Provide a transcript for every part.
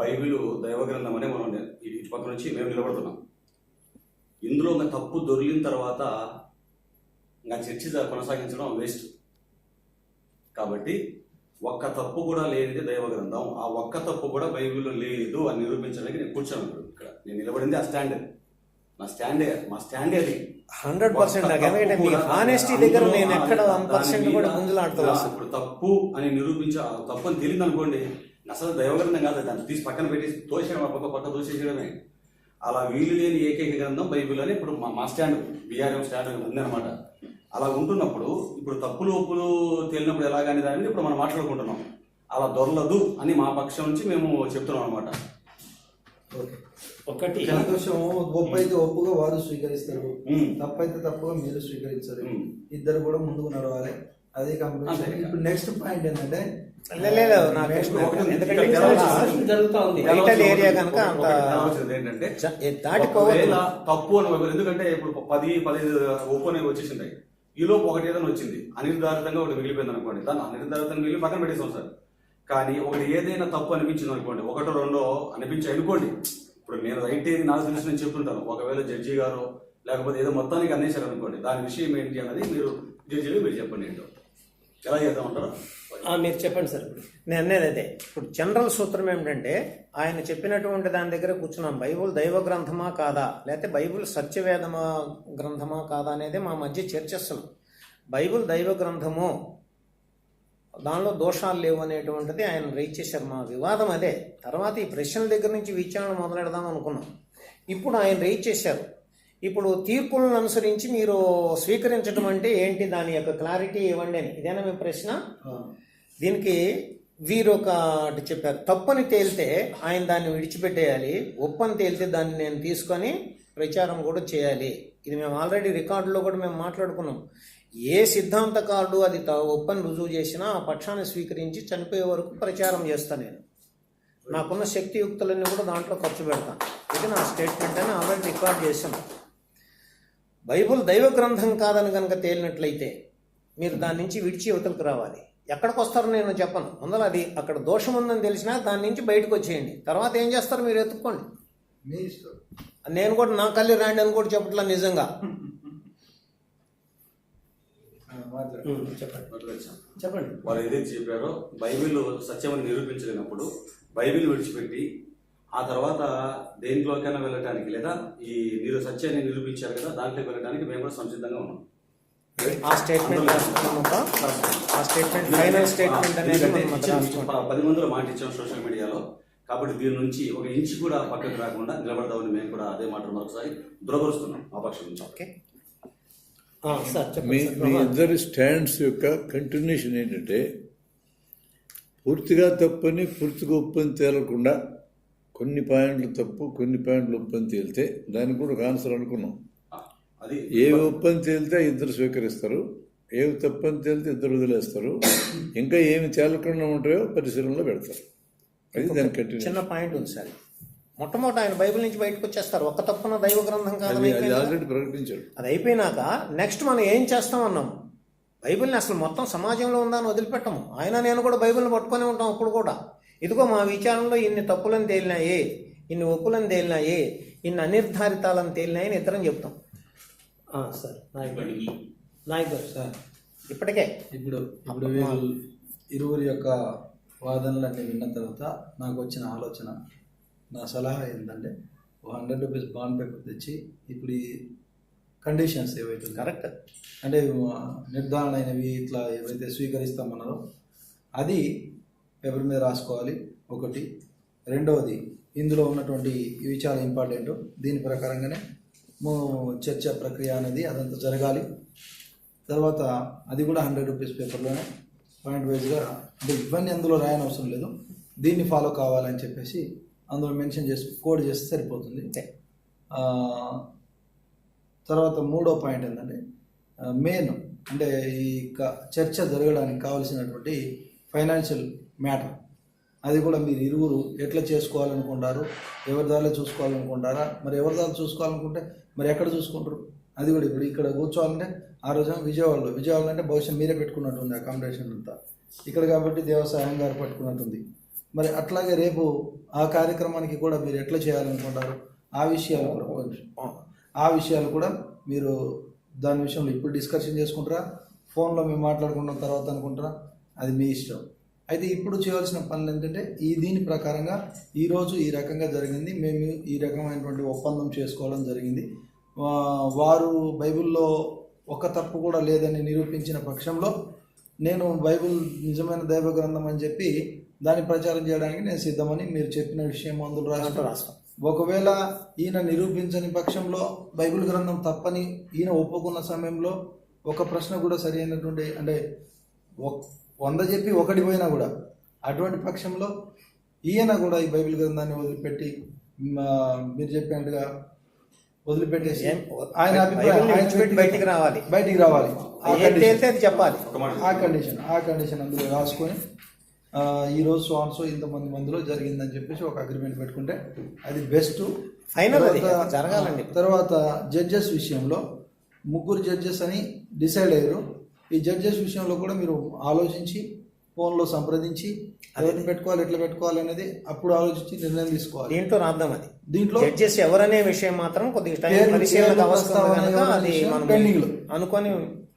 Bible దైవగ్రంథం అనే మనం ఇటు పక్క నుంచి మేము నిలబడుతున్నాం. ఇందులో ఇంకా తప్పు దొరికిన తర్వాత ఇంకా చర్చ కొనసాగించడం వేస్ట్. కాబట్టి ఒక్క తప్పు కూడా లేనిది దైవ గ్రంథం ఆ ఒక్క తప్పు కూడా బైబిల్లో లేదు అని నిరూపించడానికి నేను కూర్చోను ఇక్కడ. నేను నిలబడింది ఆ స్టాండ్. నా స్టాండే మా స్టాండే అది. హండ్రెడ్ పర్సెంట్ నాకు ఎందుకంటే మీ హానెస్టీ దగ్గర నేను ఎక్కడ వన్ పర్సెంట్ కూడా గుంజులాడుతూ ఇలా వస్తాను ఇప్పుడు తప్పు అని నిరూపించ తప్పు అని తెలియదు అనుకోండి అసలు దైవగ్రంథం కాదు దాన్ని తీసి పక్కన పెట్టి తోసేయడం పక్క పక్క తోసేయడమే అలా వీలు లేని ఏకైక గ్రంథం బైబిల్ అని ఇప్పుడు మా మా స్టాండ్ బీఆర్ఎం స్టాండ్ ఉందన్నమాట. అలా ఉంటున్నప్పుడు ఇప్పుడు తప్పులు ఒప్పులు తేలినప్పుడు ఎలాగని దాని ఇప్పుడు మనం మాట్లాడుకుంటున్నాం. అలా దొరలదు అని మా పక్షం నుంచి మేము చెప్తున్నాం అనమాట ఓకే. ఒకటి. ఒప్పు అయితే ఒప్పుగా వారు స్వీకరిస్తారు. తప్పైతే తప్పుగా మీరు స్వీకరించారు. ఇద్దరు కూడా ముందుకు నడవాలి. అదే. కంపెనీ ఇప్పుడు నెక్స్ట్ పాయింట్ ఏంటంటే లేదు, నాకు area కనుక ఏంటంటే తప్పు అని ఎందుకంటే ఇప్పుడు పది పదిహేను ఒప్పు అనేవి వచ్చేసింటాయి ఈ లోపు ఒకటి ఏదైనా వచ్చింది. అనిర్ధారితంగా ఒకటి మిగిలిపోయింది అనుకోండి. దాన్ని అనిర్ధారితంగా మిగిలి పక్కన పెట్టేసాం సార్. కానీ ఒకటి ఏదైనా తప్పు అనిపించింది అనుకోండి ఒకటో రెండో అనిపించి అనుకోండి. ఇప్పుడు నేను రైట్ అని నాకు తెలిసి నేను చెప్తుంటాను. ఒకవేళ జడ్జి గారు లేకపోతే ఏదో మొత్తానికి అనేసారు అనుకోండి దాని విషయం ఏంటి అన్నది మీరు జడ్జిలు మీరు చెప్పండి ఏంటో. ఎలా చేద్దాం అంటారా? ఆ, మీరు చెప్పండి సార్. నేను అనేది అదే. ఇప్పుడు జనరల్ సూత్రం ఏమిటంటే ఆయన చెప్పినటువంటి దాని దగ్గర కూర్చున్నాం. బైబుల్ దైవ గ్రంథమా కాదా? లేకపోతే బైబుల్ సత్యవేదమా గ్రంథమా కాదా అనేది మా మధ్య చర్చిస్తున్నాం. బైబుల్ దైవ గ్రంథము దానిలో దోషాలు లేవు అనేటువంటిది ఆయన రైట్ చేశారు. మా వివాదం అదే. తర్వాత ఈ ప్రశ్నల దగ్గర నుంచి విచారణ మొదలెడదాం అనుకున్నాం. ఇప్పుడు ఆయన రైట్ చేశారు. ఇప్పుడు తీర్పులను అనుసరించి మీరు స్వీకరించడం అంటే ఏంటి? దాని యొక్క క్లారిటీ ఇవ్వండి అని. ఇదేనా మీ ప్రశ్న? దీనికి వీరు ఒకటి చెప్పారు. తప్పని తేలితే ఆయన దాన్ని విడిచిపెట్టేయాలి. ఒప్పని తేలితే దాన్ని నేను తీసుకొని ప్రచారం కూడా చేయాలి. ఇది మేము ఆల్రెడీ రికార్డులో కూడా మేము మాట్లాడుకున్నాం. ఏ సిద్ధాంతకారుడు అది త- ఒప్పని రుజువు చేసినా ఆ పక్షాన్ని స్వీకరించి చనిపోయే వరకు ప్రచారం చేస్తాను నేను. నాకున్న శక్తియుక్తులన్నీ కూడా దాంట్లో ఖర్చు పెడతాను ఇది నా స్టేట్మెంట్ అని ఆల్రెడీ రికార్డ్ చేశాను బైబుల్ దైవ గ్రంథం కాదని కనుక తేలినట్లయితే మీరు దాని నుంచి విడిచి యువతలకు రావాలి. ఎక్కడికి వస్తారో నేను చెప్పను. ముందర అది అక్కడ దోషం ఉందని తెలిసినా దాని నుంచి బయటకు వచ్చేయండి. తర్వాత ఏం చేస్తారు మీరు ఎత్తుక్కోండి. మీ ఇష్టం. నేను కూడా నా కళ్ళు రాండి అని కూడా చెప్పట్లా నిజంగా. చెప్పండి. వాళ్ళు ఏదైతే చెప్పారో బైబిల్ సత్యమని నిరూపించలేనప్పుడు బైబిల్ విడిచిపెట్టి ఆ తర్వాత దేంట్లోకైనా వెళ్ళటానికి లేదా ఈ మీరు సత్యాన్ని నిరూపించారు కదా దాంట్లోకి వెళ్ళడానికి మేము కూడా సంసిద్ధంగా ఉన్నాం. ఆ స్టేట్మెంట్ ఆ స్టేట్మెంట్ ఫైనల్ స్టేట్మెంట్ అనేది పది మందిలో మాట ఇచ్చాం సోషల్ మీడియాలో కాబట్టి దీని నుంచి ఒక ఇంచు కూడా పక్కకు రాకుండా నిలబడదామని మేము కూడా అదే మాట మరొకసారి దురపరుస్తున్నాం ఆ పక్షం నుంచి. ఓకే ఆ, సార్ మీ మీ. ఇద్దరి స్టాండ్స్ యొక్క కంటిన్యూషన్ ఏంటంటే పూర్తిగా తప్పని పూర్తిగా ఒప్పని తేలకుండా కొన్ని పాయింట్లు తప్పు కొన్ని పాయింట్లు ఒప్పని తేలితే దానికి కూడా ఒక ఆన్సర్ అనుకున్నాం. అది ఏ ఒప్పని తేలితే ఇద్దరు స్వీకరిస్తారు ఏవి తప్పని తేలితే ఇద్దరు వదిలేస్తారు ఇంకా ఏమి తేలకుండా ఉంటాయో పరిశీలనలో పెడతారు. అది దాని కంటిన్యూ చిన్న పాయింట్ ఉంది సార్. మొట్టమొదటి ఆయన బైబిల్ నుంచి బయటకు వచ్చేస్తారు. ఒక్క తప్పున దైవ గ్రంథం కాదని కదా? ఆల్రెడీ ప్రకటించారు అది అయిపోయినాక నెక్స్ట్ మనం ఏం చేస్తామన్నాం బైబిల్ని అసలు మొత్తం సమాజంలో ఉందని వదిలిపెట్టము. ఆయన నేను కూడా బైబిల్ని పట్టుకొని ఉంటాం అప్పుడు కూడా. ఇదిగో మా విచారంలో ఇన్ని తప్పులను తేలినాయి ఇన్ని ఒప్పులను తేలినాయి ఇన్ని అనిర్ధారితాలను తేలినాయి అని ఇద్దరం చెప్తాం. సార్ నాయకుడు నాయకుడు సార్. ఇప్పటికే. ఇప్పుడు ఇప్పుడు ఇరువురి యొక్క వాదనలన్నీ విన్న తర్వాత నాకు వచ్చిన ఆలోచన నా సలహా ఏంటంటే హండ్రెడ్ రూపీస్ బాండ్ పేపర్ తెచ్చి ఇప్పుడు ఈ కండిషన్స్ ఏవైతే కరెక్ట్ అంటే నిర్ధారణ అయినవి ఇట్లా ఏవైతే స్వీకరిస్తామన్నారో అది పేపర్ మీద రాసుకోవాలి? ఒకటి. రెండవది ఇందులో ఉన్నటువంటి ఇవి చాలా ఇంపార్టెంట్ దీని ప్రకారంగానే మో చర్చ ప్రక్రియ అనేది అదంతా జరగాలి. తర్వాత అది కూడా హండ్రెడ్ రూపీస్ పేపర్లోనే పాయింట్ వైజ్గా అంటే ఇవన్నీ అందులో రాయని అవసరం లేదు. దీన్ని ఫాలో కావాలని చెప్పేసి అందులో మెన్షన్ చేసి కోడ్ చేస్తే సరిపోతుంది. తర్వాత మూడో పాయింట్ ఏంటంటే మెయిన్ అంటే ఈ క- చర్చ జరగడానికి కావాల్సినటువంటి ఫైనాన్షియల్ మ్యాటర్. అది కూడా మీరు ఇరువురు ఎట్లా చేసుకోవాలనుకుంటారు ఎవరి దారిలో చూసుకోవాలనుకుంటారా మరి ఎవరి దారిలో చూసుకోవాలనుకుంటే మరి ఎక్కడ చూసుకుంటారు? అది కూడా ఇప్పుడు ఇక్కడ కూర్చోవాలంటే ఆ రోజు విజయవాడలో. విజయవాడలో అంటే బహుశా మీరే పెట్టుకున్నట్టుంది అకామిడేషన్ అంతా. ఇక్కడ కాబట్టి దేవసాయం గారు పట్టుకున్నట్టుంది. మరి అట్లాగే రేపు ఆ కార్యక్రమానికి కూడా మీరు ఎట్లా చేయాలనుకుంటారు? ఆ విషయాలు కూడా ఆ విషయాలు కూడా మీరు దాని విషయంలో ఇప్పుడు డిస్కషన్ చేసుకుంటారా? ఫోన్లో మేము మాట్లాడుకున్న తర్వాత అనుకుంటారా? అది మీ ఇష్టం. అయితే ఇప్పుడు చేయవలసిన పనులు ఏంటంటే ఈ దీని ప్రకారంగా ఈరోజు ఈ రకంగా జరిగింది. మేము ఈ రకమైనటువంటి ఒప్పందం చేసుకోవడం జరిగింది. వారు బైబిల్లో ఒక తప్పు కూడా లేదని నిరూపించిన పక్షంలో నేను బైబిల్ నిజమైన దైవ గ్రంథం అని చెప్పి దాన్ని ప్రచారం చేయడానికి నేను సిద్ధమని మీరు చెప్పిన విషయం అందులో రాష్ట్ర రాస్తాం ఒకవేళ ఈయన నిరూపించని పక్షంలో బైబిల్ గ్రంథం తప్పని ఈయన ఒప్పుకున్న సమయంలో ఒక ప్రశ్న కూడా సరి అయినటువంటి అంటే ఒక్- వంద చెప్పి ఒకటి పోయినా కూడా అటువంటి పక్షంలో ఈయన కూడా ఈ బైబిల్ గ్రంథాన్ని వదిలిపెట్టి మీరు చెప్పినట్టుగా వదిలిపెట్టేసి ఆయన అభిప్రాయం బయటికి రావాలి. బయటికి రావాలి. చెప్పాలి. ఆ కండిషన్ ఆ కండిషన్ అందులో రాసుకొని ఆ, ఈ రోజు సో ఇంతమంది మందిలో జరిగిందని చెప్పేసి ఒక అగ్రిమెంట్ పెట్టుకుంటే అది బెస్ట్ అది, జరగాలండి. తర్వాత జడ్జెస్ విషయంలో ముగ్గురు జడ్జెస్ అని డిసైడ్ అయ్యారు. ఈ జడ్జెస్ విషయంలో కూడా మీరు ఆలోచించి ఫోన్లో సంప్రదించి ఎవరిని పెట్టుకోవాలి ఎట్లా పెట్టుకోవాలి అనేది అప్పుడు ఆలోచించి నిర్ణయం తీసుకోవాలి. దీంట్లో రాద్దాం అది. దీంట్లో జడ్జెస్ ఎవరనే విషయం మాత్రం కొద్దిగా లో. అనుకొని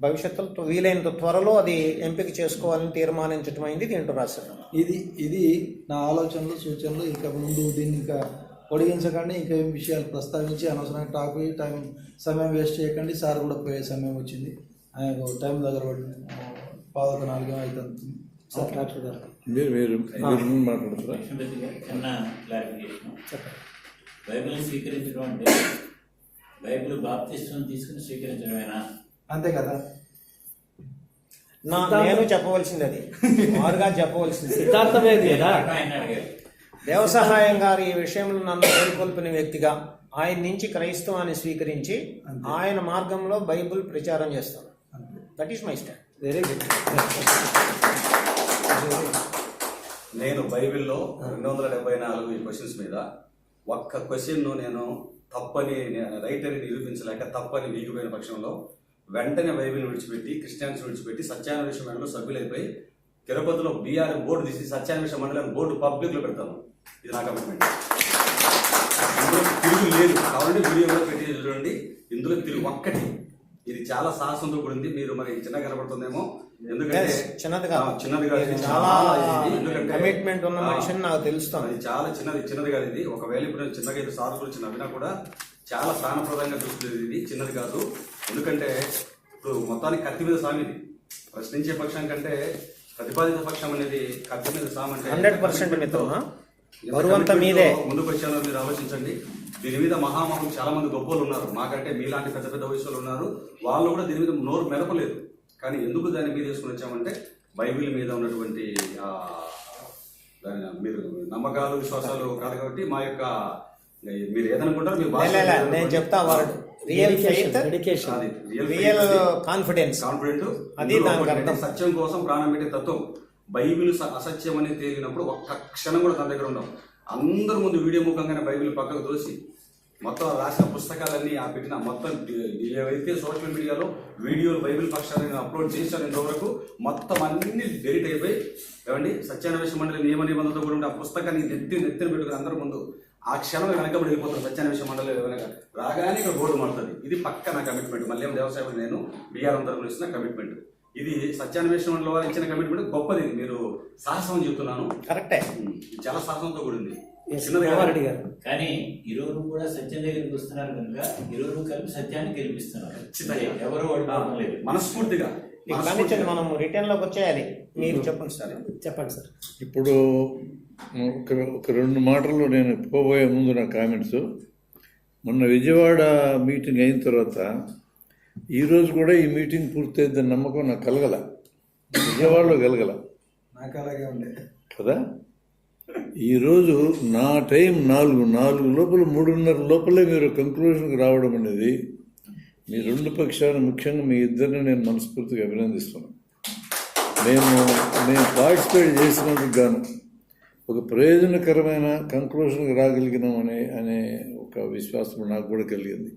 భవిష్యత్తులో వీలైనంత త్వరలో అది ఎంపిక చేసుకోవాలని తీర్మానించడం అయింది దీంట్లో రాశారు. ఇది ఇది నా ఆలోచనలు సూచనలు ఇక ముందు దీన్ని ఇంకా పొడిగించకండి ఇంకా ఏం విషయాలు ప్రస్తావించి అనవసరంగా టాక్ టైం సమయం వేస్ట్ చేయకండి సార్ కూడా పోయే సమయం వచ్చింది. ఆయనకు టైం దగ్గర పాదొక నాలుగేమో అవుతుంది. సార్ డాక్టర్ గారు మీరు మీరు గారు చిన్న క్లారిఫికేషన్ బైబిల్ స్వీకరించడం అంటే బైబిల్ బాప్తిష్టం తీసుకుని స్వీకరించడమేనా? అంతే కదా. నా నేను చెప్పవలసింది. అది మారుగా చెప్పవలసింది సిద్ధార్థమే కదా దేవసహాయం గారు ఈ విషయంలో నన్ను మేల్కొల్పిన వ్యక్తిగా ఆయన నుంచి క్రైస్తవాన్ని స్వీకరించి ఆయన మార్గంలో బైబిల్ ప్రచారం చేస్తాను. That is my stand very good నేను బైబిల్లో రెండు వందల డెబ్బై నాలుగు ఈ క్వశ్చన్స్ మీద ఒక్క క్వశ్చన్ నేను తప్పని నేను రైట్ అని నిరూపించలేక తప్పని వీగిపోయిన పక్షంలో వెంటనే బైబిల్ విడిచిపెట్టి క్రిస్టియన్స్ విడిచిపెట్టి సత్యాన్వేషణ మండలిలో సభ్యులైపోయి తిరుపతిలో బీఆర్ బోర్డు తీసి సత్యాన్వేషణ మండలం బోర్డు పబ్లిక్లో పెడతాను. ఇది నా కమిట్మెంట్ ఇందులో తిరుగు లేదు. కావాలంటే వీడియోలో పెట్టి చూడండి. ఇందులో తిరుగు ఒక్కటి. ఇది చాలా సాహసంతో కూడింది. మీరు మరి చిన్నగా కనబడుతుందేమో. ఎందుకంటే చిన్నది కాదు. చిన్నది కాదు. ఇది చాలా ఇది. కమిట్మెంట్ ఉన్న మనిషిని నాకు తెలుస్తాను అది చాలా చిన్నది చిన్నది కాదు ఇది. ఒకవేళ ఇప్పుడు నేను చిన్నగా ఇది సార్ గురించి నవ్వినా కూడా చాలా ప్రాణప్రదంగా చూస్తుంది ఇది. చిన్నది కాదు. ఎందుకంటే ఇప్పుడు మొత్తానికి కత్తి మీద సామి ఇది. ప్రశ్నించే పక్షం కంటే ప్రతిపాదిత పక్షం అనేది కత్తి మీద సామ్ అంటే హండ్రెడ్ పర్సెంట్ మీదే. ముందుకు వచ్చానో మీరు ఆలోచించండి. దీని మీద మహామహం చాలా మంది గొప్పలు ఉన్నారు. మాకంటే మీలాంటి పెద్ద పెద్ద వయసులో ఉన్నారు. వాళ్ళు కూడా దీని మీద నోరు మెదపలేదు. కానీ ఎందుకు దాన్ని మీద తీసుకుని వచ్చామంటే బైబిల్ మీద ఉన్నటువంటి ఆ, దాని మీరు నమ్మకాలు విశ్వాసాలు కాదు కాబట్టి మా యొక్క మీరు ఏదనుకుంటారో మీరు నేను చెప్తా word real faith dedication real confidence confident అది. సత్యం కోసం ప్రాణం పెట్టే తత్వం. బైబిల్ స- అసత్యం అని తేలినప్పుడు ఒక్క క్షణం కూడా తన దగ్గర ఉండవు. అందరి ముందు వీడియో ముఖంగానే బైబిల్ పక్కకు తోసి మొత్తం రాసిన పుస్తకాలన్నీ ఆ పెట్టిన మొత్తం ఏవైతే సోషల్ మీడియాలో వీడియోలు బైబిల్ పక్షాన్ని అప్లోడ్ చేశారు ఇంతవరకు మొత్తం అన్ని డెలిట్ అయిపోయి ఏమండి సత్యాన్వేష మండలి నియమ నిబంధనలతో కూడా ఉండే ఆ పుస్తకాన్ని నెత్తి నెత్తిన పెట్టుకుని అందరి ముందు ఆ క్షణం వెనకబడి వెళ్ళిపోతారు సత్యాన్వేష మండలి వెనక. రాగానే ఇక్కడ బోర్డు మారుతుంది. ఇది పక్క నా కమిట్మెంట్ మళ్ళీ వ్యవసాయం నేను బీఆర్ తరఫున ఇస్తున్న కమిట్మెంట్ ఇది సత్యాన్వేషణ మండలి వారు ఇచ్చిన కమిట్మెంట్ గొప్పది. మీరు సాహసం చెప్తున్నాను. కరెక్టే. చాలా సాహసంతో కూడింది. కానీ ఇరువురు కూడా సత్యం దగ్గరికి వస్తున్నారు కనుక ఇరువురు కలిపి సత్యాన్ని గెలిపిస్తున్నారు. ఎవరు లేదు మనస్ఫూర్తిగా. మనం రిటర్న్లోకి వచ్చేయాలి. మీరు చెప్పండి సార్. చెప్పండి. సార్. ఇప్పుడు ఒక ఒక రెండు మాటలు నేను పోబోయే ముందు నా కామెంట్స్ మొన్న విజయవాడ మీటింగ్ అయిన తర్వాత ఈరోజు కూడా ఈ మీటింగ్ పూర్తయిద్దని నమ్మకం నాకు కలగల. విజయవాడలో కలగల. నాకు అలాగే ఉండే. కదా? ఈరోజు నా టైం నాలుగు నాలుగు లోపల మూడున్నర లోపలే మీరు కంక్లూషన్కి రావడం అనేది మీ రెండు పక్షాలు ముఖ్యంగా మీ ఇద్దరిని నేను మనస్ఫూర్తిగా అభినందిస్తున్నాను. మేము మేము పార్టిసిపేట్ చేసినందుకు గాను ఒక ప్రయోజనకరమైన కంక్లూషన్కి రాగలిగినామనే అనే ఒక విశ్వాసం నాకు కూడా కలిగింది.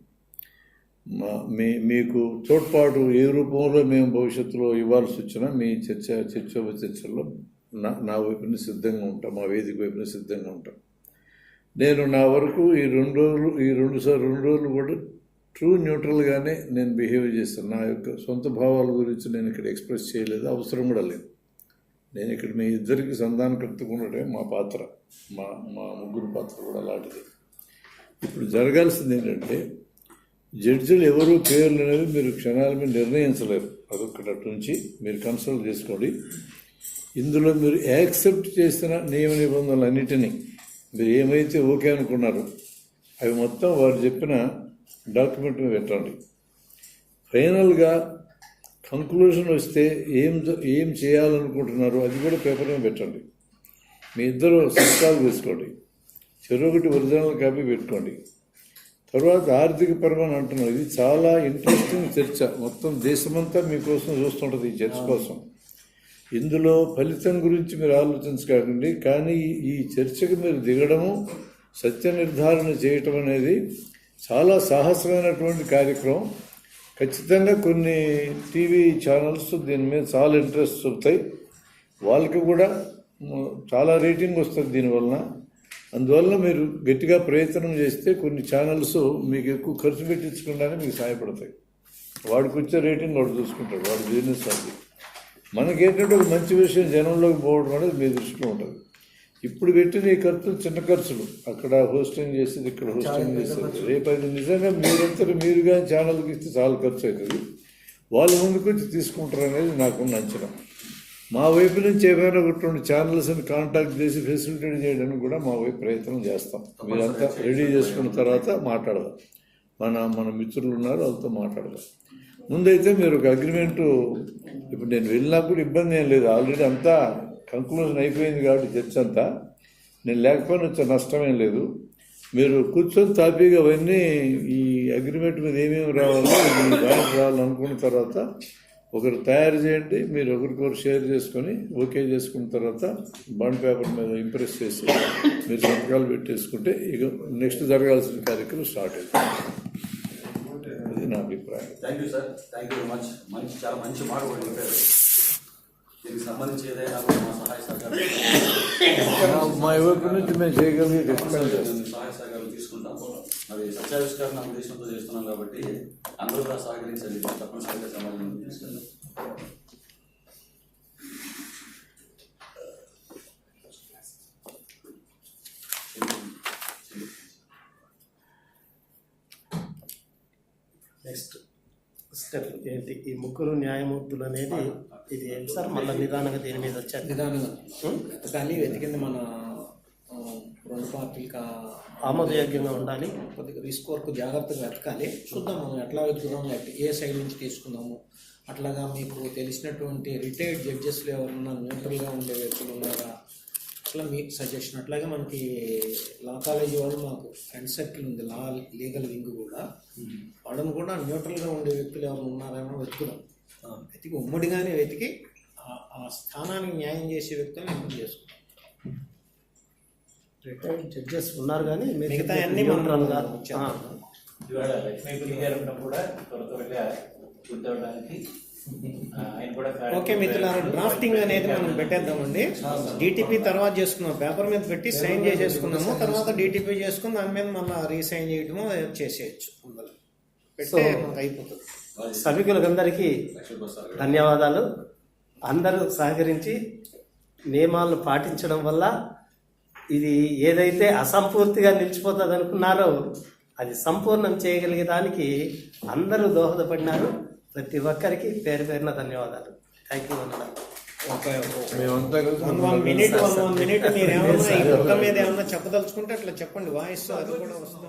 మా మీ మీకు తోడ్పాటు ఏ రూపంలో మేము భవిష్యత్తులో ఇవ్వాల్సి వచ్చినా మీ చర్చ చర్చ చర్చల్లో నా నా వైపున సిద్ధంగా ఉంటాం మా వేదిక వైపున సిద్ధంగా ఉంటాం. నేను నా వరకు ఈ రెండు రోజులు ఈ రెండు సార్ రెండు రోజులు కూడా ట్రూ న్యూట్రల్గానే నేను బిహేవ్ చేస్తాను. నా యొక్క సొంత భావాల గురించి నేను ఇక్కడ ఎక్స్ప్రెస్ చేయలేదు అవసరం కూడా లేదు. నేను ఇక్కడ మీ ఇద్దరికి సంధానం కట్టుకున్నటే మా పాత్ర మా మా ముగ్గురు పాత్ర కూడా అలాంటిది. ఇప్పుడు జరగాల్సింది ఏంటంటే జడ్జిలు ఎవరు పేర్లు అనేవి మీరు క్షణాల మీద నిర్ణయించలేరు. అదొక్కటట్టు నుంచి మీరు కన్సల్ట్ చేసుకోండి. ఇందులో మీరు యాక్సెప్ట్ చేసిన నియమ నిబంధనలు అన్నిటినీ మీరు ఏమైతే ఓకే అనుకున్నారో అవి మొత్తం వారు చెప్పిన డాక్యుమెంట్ మీద పెట్టండి. ఫైనల్గా కంక్లూషన్ వస్తే ఏం ఏం చేయాలనుకుంటున్నారో అది కూడా పేపర్ మీద పెట్టండి. మీ ఇద్దరు సంతకాలు తీసుకోండి చెరొకటి ఒరిజినల్ కాపీ పెట్టుకోండి. తర్వాత ఆర్థిక పరమని అంటున్నారు. ఇది చాలా ఇంట్రెస్టింగ్ చర్చ. మొత్తం దేశమంతా మీకోసం చూస్తుంటుంది ఈ చర్చ కోసం. ఇందులో ఫలితం గురించి మీరు ఆలోచించకండి. కానీ ఈ చర్చకు మీరు దిగడము సత్య నిర్ధారణ చేయటం అనేది చాలా సాహసమైనటువంటి కార్యక్రమం. ఖచ్చితంగా కొన్ని టీవీ ఛానల్స్ దీని మీద చాలా ఇంట్రెస్ట్ చూపుతాయి వాళ్ళకి కూడా చాలా రేటింగ్ వస్తుంది దీనివలన అందువల్ల మీరు గట్టిగా ప్రయత్నం చేస్తే కొన్ని ఛానల్స్ మీకు ఎక్కువ ఖర్చు పెట్టించకుండానే మీకు సహాయపడతాయి. వాడికి వచ్చే రేటింగ్ వాడు చూసుకుంటాడు వాడు బిజినెస్ అది. మనకేంటంటే ఒక మంచి విషయం జనంలోకి పోవడం అనేది మీ దృష్టిలో ఉంటుంది. ఇప్పుడు పెట్టిన ఈ ఖర్చులు చిన్న ఖర్చులు అక్కడ హోస్టింగ్ చేసేది ఇక్కడ హోస్టింగ్ చేసేది. రేపు అది నిజంగా మీరంతటి మీరుగా ఛానల్కి ఇస్తే చాలా ఖర్చు అవుతుంది వాళ్ళు ముందుకు వచ్చి తీసుకుంటారు అనేది నాకున్న అంచనా. మా వైపు నుంచి ఏమైనా ఒకటి రెండు ఛానల్స్ని కాంటాక్ట్ చేసి ఫెసిలిటేట్ చేయడానికి కూడా మా వైపు ప్రయత్నం చేస్తాం. మీరంతా రెడీ చేసుకున్న తర్వాత మాట్లాడదాం. మన మన మిత్రులు ఉన్నారు వాళ్ళతో మాట్లాడదాం. ముందైతే మీరు ఒక అగ్రిమెంటు ఇప్పుడు నేను వెళ్ళినా కూడా ఇబ్బంది ఏం లేదు. ఆల్రెడీ అంతా కంక్లూజన్ అయిపోయింది కాబట్టి చర్చ అంతా. నేను లేకపోయినా వచ్చే నష్టమేం లేదు. మీరు కూర్చొని తాపీగా అవన్నీ ఈ అగ్రిమెంట్ మీద ఏమేమి రావాలో రావాలనుకున్న తర్వాత ఒకరు తయారు చేయండి మీరు ఒకరికొకరు షేర్ చేసుకొని ఓకే చేసుకున్న తర్వాత బాండ్ పేపర్ మీద ఇంప్రెస్ చేసి మీరు సంతకాలు పెట్టేసుకుంటే ఇక నెక్స్ట్ జరగాల్సిన కార్యక్రమం స్టార్ట్ అవుతుంది అది నా అభిప్రాయం. Thank you sir thank you much మంచి చాలా మంచి మాట కూడా చెప్పారు. దీనికి సంబంధించి ఏదైనా మా సహాయ సహకారం మా వైపు నుంచి మేము చేయగలిగే సహాయ సహకారం తీసుకుంటాం. అది సత్యావిష్కరణ ఉద్దేశంతో చేస్తున్నాం కాబట్టి అందరూ కూడా సహకరించండి. తప్పనిసరిగా సమాజం తీసుకెళ్ళాం నెక్స్ట్ స్టెప్ ఏంటి? ఈ ముగ్గురు న్యాయమూర్తులు అనేది ఇది ఏంటి సార్? మళ్ళీ నిదానంగా దీని మీద వచ్చారు? నిదానంగా. వెతకాలి వెతికింది మన రెండు పార్టీలకు ఆమోదయోగ్యంగా ఉండాలి. కొద్దిగా రిస్క్ వర్క్ జాగ్రత్తగా వెతకాలి. చూద్దాం మనం ఎట్లా వెతుకుదాం లేకపోతే ఏ సైడ్ నుంచి తీసుకుందాము. అట్లాగా మీకు తెలిసినటువంటి రిటైర్డ్ జడ్జెస్లో ఎవరన్నా న్యూట్రల్గా ఉండే వ్యక్తులు ఉన్నారా? అట్లా మీకు సజెషన్. అట్లాగే మనకి లా కాలేజీ వాళ్ళు మాకు ఫ్రెండ్ సర్కిల్ ఉంది లా లీగల్ వింగ్ కూడా. వాళ్ళని కూడా న్యూట్రల్గా ఉండే వ్యక్తులు ఎవరు ఉన్నారేమో వెతుకుదాం. వెతికి ఉమ్మడిగానే వెతికి ఆ- ఆ స్థానానికి న్యాయం చేసే వ్యక్తులను ఎంపిక చేసుకుంటాం రిటైర్డ్ జడ్జెస్ ఉన్నారు కానీ మిగతా అన్ని. ఇవాళ గారు త్వర త్వరగా ఓకే మిత్రులారా డ్రాఫ్టింగ్ అనేది మనం పెట్టేద్దామండి. డిటిపి తర్వాత చేసుకున్నాం. పేపర్ మీద పెట్టి సైన్ చేసేసుకున్నాము. తర్వాత డిటిపి చేసుకుని దాని మీద మళ్ళీ రీసైన్ చేయడము చేసేయచ్చు. మనకు అయిపోతుంది. సభికులందరికీ ధన్యవాదాలు. అందరూ సహకరించి నియమాలను పాటించడం వల్ల ఇది ఏదైతే అసంపూర్తిగా నిలిచిపోతుంది అనుకున్నారో అది సంపూర్ణం చేయగలిగే దానికి అందరూ దోహదపడినారు. ప్రతి ఒక్కరికి పేరు పేరున ధన్యవాదాలు. థ్యాంక్ యూ అన్నారు చెప్పదలుచుకుంటే అట్లా చెప్పండి. వాయిస్ అది కూడా వస్తుంది